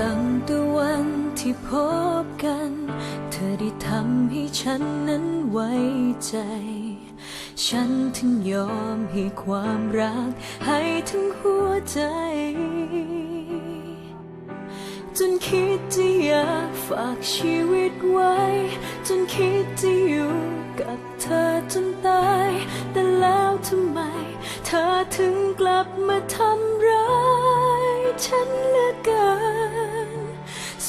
ตั้งแต่วันที่พบกัน เธอได้ทำให้ฉันนั้นไว้ใจ ฉันถึงยอมให้ความรัก ให้ทั้งหัวใจ จนคิดจะอยากฝากชีวิตไว้ จนคิดจะอยู่กับเธอจนตาย แต่แล้วทำไม เธอถึงกลับมาทำร้าย ฉันเหลือเกิน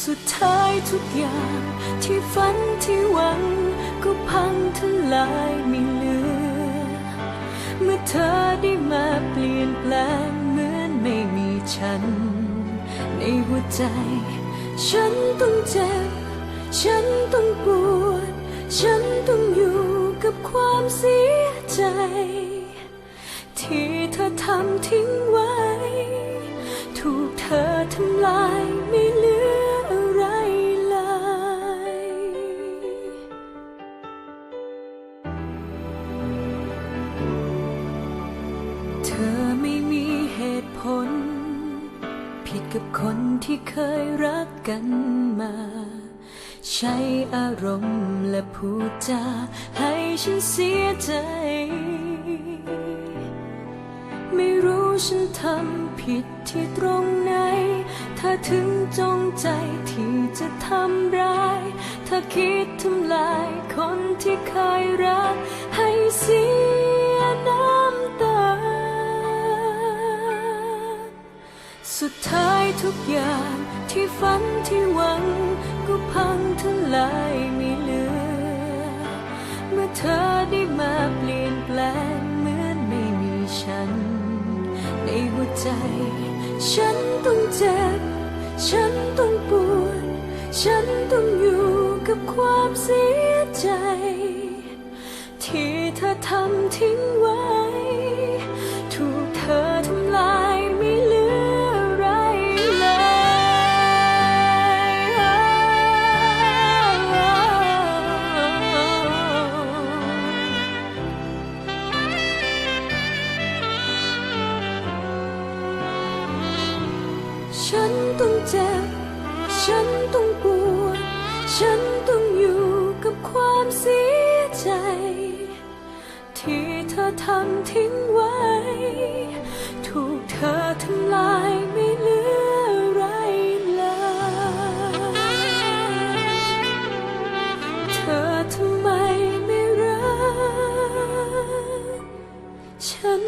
สุดท้ายทุกอย่าง ที่ฝันที่หวัง ก็พังทลายไม่เหลือ เมื่อเธอได้มาเปลี่ยนแปลงเหมือนไม่มีฉัน ในหัวใจ ฉันต้องเจ็บ ฉันต้องปวด ฉันต้องอยู่กับความเสียใจ ที่เธอทำทิ้งไว้ ถูกเธอทำลาย ผิดกับคนที่เคยรักกันมา ใช้อารมณ์และพูดจาให้ฉันเสียใจ ไม่รู้ฉันทำผิดที่ตรงไหน ถ้าถึงจงใจที่จะทำร้าย ถ้าคิดทำลายคนที่เคยรักให้เสีย สุดท้ายทุกอย่างที่ฝันที่หวัง ก็พังทลายไม่เหลือ เมื่อเธอได้มาเปลี่ยนแปลงเหมือนไม่มีฉัน ในหัวใจ ฉันต้องเจ็บ ฉันต้องปวด ฉันต้องอยู่กับความเสียใจ ที่เธอทำทิ้ง ฉันต้องปวด ฉันต้องอยู่กับความเสียใจ ที่เธอทำทิ้งไว้ ถูกเธอทำลายไม่เหลืออะไรเลย เธอทำไมไม่รักฉัน